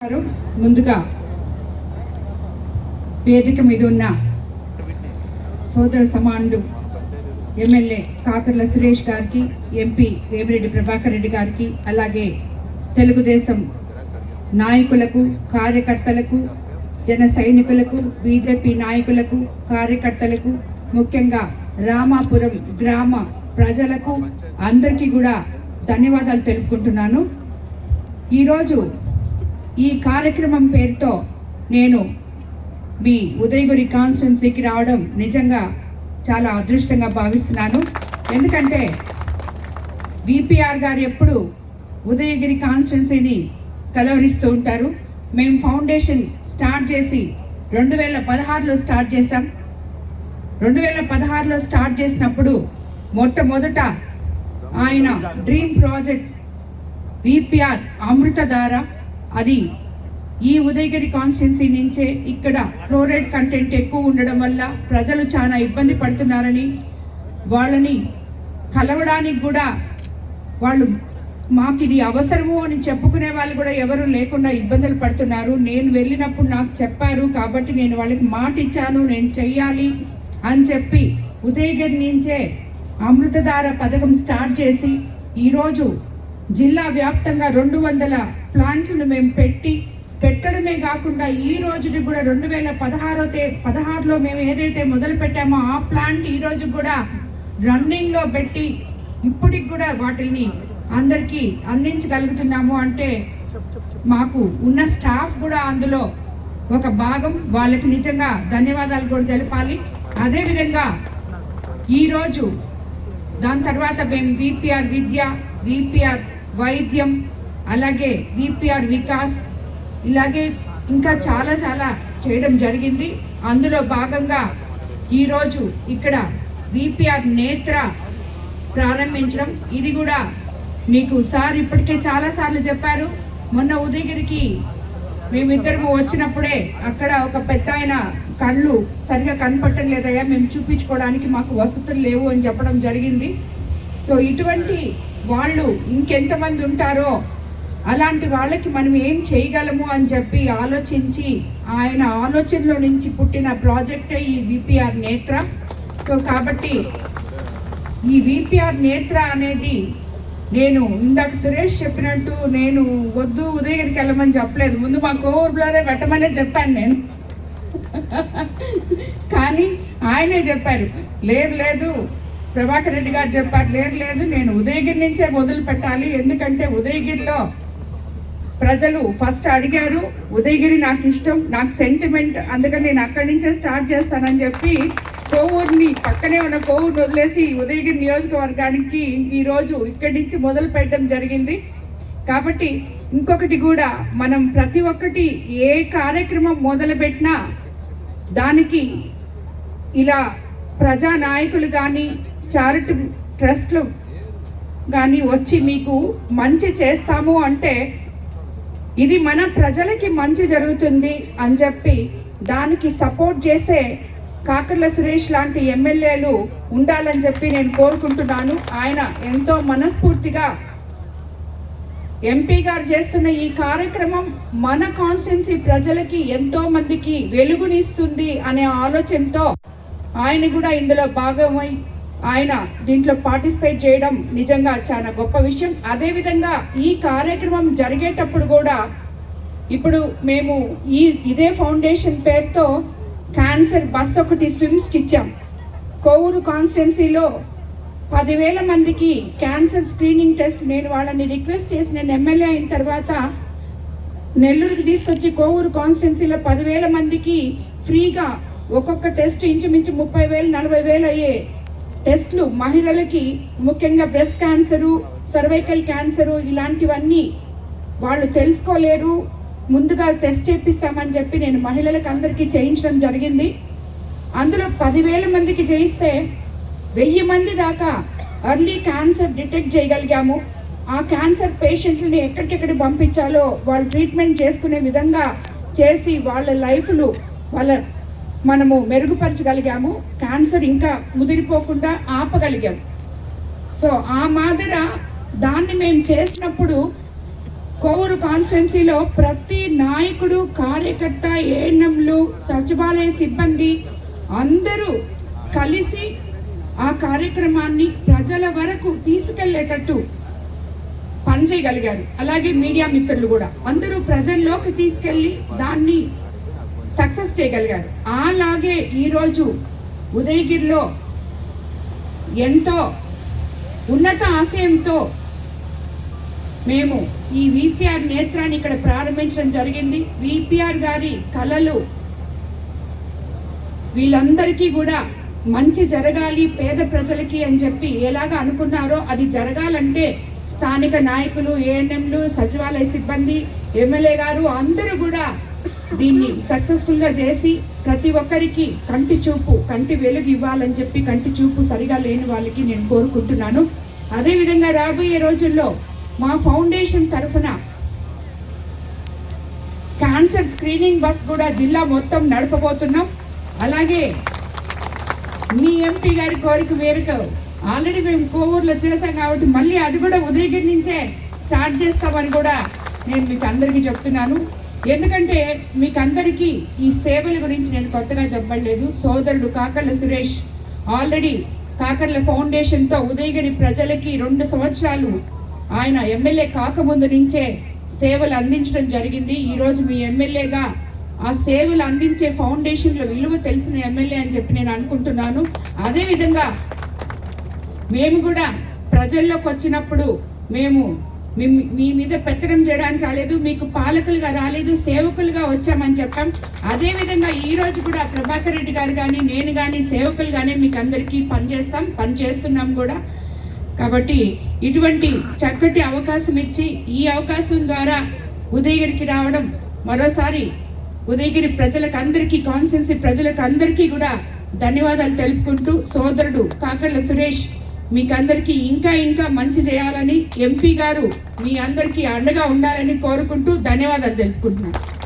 గారు ముందుగా వేదిక మీద ఉన్న సోదర సమానుడు ఎమ్మెల్యే కాకర్ల సురేష్ గారికి ఎంపీ వేమిరెడ్డి ప్రభాకర్ రెడ్డి గారికి అలాగే తెలుగుదేశం నాయకులకు కార్యకర్తలకు జన సైనికులకు బీజేపీ నాయకులకు కార్యకర్తలకు ముఖ్యంగా రామాపురం గ్రామ ప్రజలకు అందరికీ కూడా ధన్యవాదాలు తెలుపుకుంటున్నాను. ఈరోజు ఈ కార్యక్రమం పేరుతో నేను మీ ఉదయగిరి కాన్స్టిట్యున్సీకి రావడం నిజంగా చాలా అదృష్టంగా భావిస్తున్నాను. ఎందుకంటే విపిఆర్ గారు ఎప్పుడు ఉదయగిరి కాన్స్టిట్యున్సీని కలవరిస్తూ ఉంటారు. మేము ఫౌండేషన్ స్టార్ట్ చేసి రెండు వేల పదహారులో స్టార్ట్ చేసాం రెండు వేల పదహారులో స్టార్ట్ చేసినప్పుడు మొట్టమొదట ఆయన డ్రీమ్ ప్రాజెక్ట్ విపిఆర్ అమృతధార అది ఈ ఉదయగిరి కాన్స్టిట్యున్సీ నుంచే ఇక్కడ ఫ్లోరైడ్ కంటెంట్ ఎక్కువ ఉండడం వల్ల ప్రజలు చాలా ఇబ్బంది పడుతున్నారని వాళ్ళని కలవడానికి కూడా వాళ్ళు మాకు ఇది అవసరము అని చెప్పుకునే వాళ్ళు కూడా ఎవరు లేకుండా ఇబ్బందులు పడుతున్నారు. నేను వెళ్ళినప్పుడు నాకు చెప్పారు కాబట్టి నేను వాళ్ళకి మాట ఇచ్చాను నేను చెయ్యాలి అని చెప్పి ఉదయగిరి నుంచే అమృతధార పథకం స్టార్ట్ చేసి ఈరోజు జిల్లా వ్యాప్తంగా రెండు వందల ప్లాంట్లను మేము పెట్టి పెట్టడమే కాకుండా ఈ రోజుకి కూడా రెండు వేల పదహారో తే పదహారులో మేము ఏదైతే మొదలు పెట్టామో ఆ ప్లాంట్ ఈ రోజు కూడా రన్నింగ్లో పెట్టి ఇప్పటికి కూడా వాటిని అందరికీ అందించగలుగుతున్నాము అంటే మాకు ఉన్న స్టాఫ్ కూడా అందులో ఒక భాగం వాళ్ళకి నిజంగా ధన్యవాదాలు కూడా తెలపాలి. అదేవిధంగా ఈరోజు దాని తర్వాత మేము విపిఆర్ విద్య విపిఆర్ వైద్యం అలాగే విపిఆర్ వికాస్ ఇలాగే ఇంకా చాలా చాలా చేయడం జరిగింది. అందులో భాగంగా ఈరోజు ఇక్కడ విపిఆర్ నేత్ర ప్రారంభించడం. ఇది కూడా మీకు సార్ ఇప్పటికే చాలా సార్లు చెప్పారు. మొన్న ఉదయగిరికి మేమిద్దరము వచ్చినప్పుడే అక్కడ ఒక పెద్ద ఆయన కళ్ళు సరిగా కనపడటం లేదయ్యా మేము చూపించుకోవడానికి మాకు వసతులు లేవు అని చెప్పడం జరిగింది. సో ఇటువంటి వాళ్ళు ఇంకెంతమంది ఉంటారో అలాంటి వాళ్ళకి మనం ఏం చేయగలము అని చెప్పి ఆలోచించి ఆయన ఆలోచనలో నుంచి పుట్టిన ప్రాజెక్టే ఈ విపిఆర్ నేత్ర. సో కాబట్టి ఈ విపిఆర్ నేత్ర అనేది నేను ఇందాక సురేష్ చెప్పినట్టు నేను వద్దు ఉదయగిరికి వెళ్ళమని చెప్పలేదు. ముందు మా కోవూరులోనే పెట్టమనే చెప్పాను నేను. కానీ ఆయనే చెప్పారు లేదు లేదు. ప్రభాకర్ రెడ్డి గారు చెప్పారు లేదు లేదు. నేను ఉదయగిరి నుంచే మొదలు పెట్టాలి ఎందుకంటే ఉదయగిరిలో ప్రజలు ఫస్ట్ అడిగారు ఉదయగిరి నాకు ఇష్టం నాకు సెంటిమెంట్ అందుకని నేను అక్కడి నుంచే స్టార్ట్ చేస్తానని చెప్పి కోవూరుని పక్కనే ఉన్న కోవూరుని వదిలేసి ఉదయగిరి నియోజకవర్గానికి ఈరోజు ఇక్కడి నుంచి మొదలు పెట్టడం జరిగింది. కాబట్టి ఇంకొకటి కూడా మనం ప్రతి ఒక్కటి ఏ కార్యక్రమం మొదలుపెట్టినా దానికి ఇలా ప్రజా నాయకులు కానీ చారిటబుల్ ట్రస్ట్లు కానీ వచ్చి మీకు మంచి చేస్తాము అంటే ఇది మన ప్రజలకి మంచి జరుగుతుంది అని చెప్పి దానికి సపోర్ట్ చేసే కాకర్ల సురేష్ లాంటి ఎమ్మెల్యేలు ఉండాలని చెప్పి నేను కోరుకుంటున్నాను. ఆయన ఎంతో మనస్ఫూర్తిగా ఎంపీ గారు చేస్తున్న ఈ కార్యక్రమం మన కాన్స్టిట్యున్సీ ప్రజలకి ఎంతో మందికి వెలుగునిస్తుంది అనే ఆలోచనతో ఆయన కూడా ఇందులో భాగమై ఆయన దీంట్లో పార్టిసిపేట్ చేయడం నిజంగా చాలా గొప్ప విషయం. అదేవిధంగా ఈ కార్యక్రమం జరిగేటప్పుడు కూడా ఇప్పుడు మేము ఈ ఇదే ఫౌండేషన్ పేరుతో క్యాన్సర్ బస్ ఒకటి స్విమ్స్కి ఇచ్చాం. కోవూరు కాన్స్టిట్యున్సీలో పదివేల మందికి క్యాన్సర్ స్క్రీనింగ్ టెస్ట్ నేను వాళ్ళని రిక్వెస్ట్ చేసి నేను ఎమ్మెల్యే అయిన తర్వాత నెల్లూరుకి తీసుకొచ్చి కోవూరు కాన్స్టిట్యున్సీలో పదివేల మందికి ఫ్రీగా ఒక్కొక్క టెస్ట్ ఇంచుమించు ముప్పై వేలు నలభై వేలు అయ్యే టెస్ట్లు మహిళలకి ముఖ్యంగా బ్రెస్ట్ క్యాన్సరు సర్వైకల్ క్యాన్సరు ఇలాంటివన్నీ వాళ్ళు తెలుసుకోలేరు. ముందుగా టెస్ట్ చేపిస్తామని చెప్పి నేను మహిళలకు అందరికీ చేయించడం జరిగింది. అందులో పదివేల మందికి చేయిస్తే వెయ్యి మంది దాకా అర్లీ క్యాన్సర్ డిటెక్ట్ చేయగలిగాము. ఆ క్యాన్సర్ పేషెంట్లని ఎక్కడికెక్కడ పంపించాలో వాళ్ళు ట్రీట్మెంట్ చేసుకునే విధంగా చేసి వాళ్ళ లైఫ్లు వాళ్ళ మనము మెరుగుపరచగలిగాము. క్యాన్సర్ ఇంకా ముదిరిపోకుండా ఆపగలిగాము సో ఆ మాదిర దాన్ని మేము చేసినప్పుడు కోవూరు కాన్స్టిట్యున్సీలో ప్రతి నాయకుడు కార్యకర్త ఏఎన్ఎంలు సచివాలయ సిబ్బంది అందరూ కలిసి ఆ కార్యక్రమాన్ని ప్రజల వరకు తీసుకెళ్ళేటట్టు పనిచేయగలిగారు. అలాగే మీడియా మిత్రులు కూడా. అందరూ ప్రజల్లోకి తీసుకెళ్ళి దాన్ని సక్సెస్ చేయగలిగారు అలాగే ఈరోజు ఉదయగిరిలో ఎంతో ఉన్నత ఆశయంతో మేము ఈ విపిఆర్ నేత్రాన్ని ఇక్కడ ప్రారంభించడం జరిగింది. విపిఆర్ గారి కళలు వీళ్ళందరికీ కూడా మంచి జరగాలి పేద ప్రజలకి అని చెప్పి ఎలాగ అనుకున్నారో అది జరగాలంటే స్థానిక నాయకులు ఏఎన్ఎంలు సచివాలయ సిబ్బంది ఎమ్మెల్యే గారు అందరూ కూడా దీన్ని సక్సెస్ఫుల్గా చేసి ప్రతి ఒక్కరికి కంటి చూపు కంటి వెలుగు ఇవ్వాలని చెప్పి కంటి చూపు సరిగా లేని వాళ్ళకి నేను కోరుకుంటున్నాను. అదేవిధంగా రాబోయే రోజుల్లో మా ఫౌండేషన్ తరఫున క్యాన్సర్ స్క్రీనింగ్ బస్ కూడా జిల్లా మొత్తం నడపబోతున్నాం. అలాగే మీ ఎంపీ గారి కోరిక మేరకు ఆల్రెడీ మేము కోవూరులో చేశాం కాబట్టి మళ్ళీ అది కూడా ఉదయగిరి నుంచే స్టార్ట్ చేస్తామని కూడా నేను మీకు అందరికీ చెప్తున్నాను. ఎందుకంటే మీకు అందరికీ ఈ సేవల గురించి నేను కొత్తగా చెప్పలేదు. సోదరుడు కాకర్ల సురేష్ ఆల్రెడీ కాకర్ల ఫౌండేషన్తో ఉదయగిరి ప్రజలకి రెండు సంవత్సరాలు ఆయన ఎమ్మెల్యే కాకముందు నుంచే సేవలు అందించడం జరిగింది. ఈరోజు మీ ఎమ్మెల్యేగా ఆ సేవలు అందించే ఫౌండేషన్ల విలువ తెలిసిన ఎమ్మెల్యే అని చెప్పి నేను అనుకుంటున్నాను. అదేవిధంగా మేము కూడా ప్రజల్లోకి వచ్చినప్పుడు మేము మీ- మీ మీద పెత్తనం చేయడానికి రాలేదు మీకు పాలకులుగా రాలేదు సేవకులుగా వచ్చామని చెప్పాం. అదే విధంగా ఈ రోజు కూడా ప్రభాకర్ రెడ్డి గారు కానీ నేను కానీ సేవకులుగానే మీకు అందరికీ పనిచేస్తాం పనిచేస్తున్నాం కూడా. కాబట్టి ఇటువంటి చక్కటి అవకాశం ఇచ్చి ఈ అవకాశం ద్వారా ఉదయగిరికి రావడం మరోసారి ఉదయగిరి ప్రజలకు అందరికీ కాన్స్టెన్సీ ప్రజలకు అందరికీ కూడా ధన్యవాదాలు తెలుపుకుంటూ సోదరుడు కాకర్ల సురేష్ మీకు అందరికీ ఇంకా ఇంకా మంచి చేయాలని ఎంపీ గారు మీ అందరికీ అండగా ఉండాలని కోరుకుంటూ ధన్యవాదాలు తెలుపుకుంటున్నాను.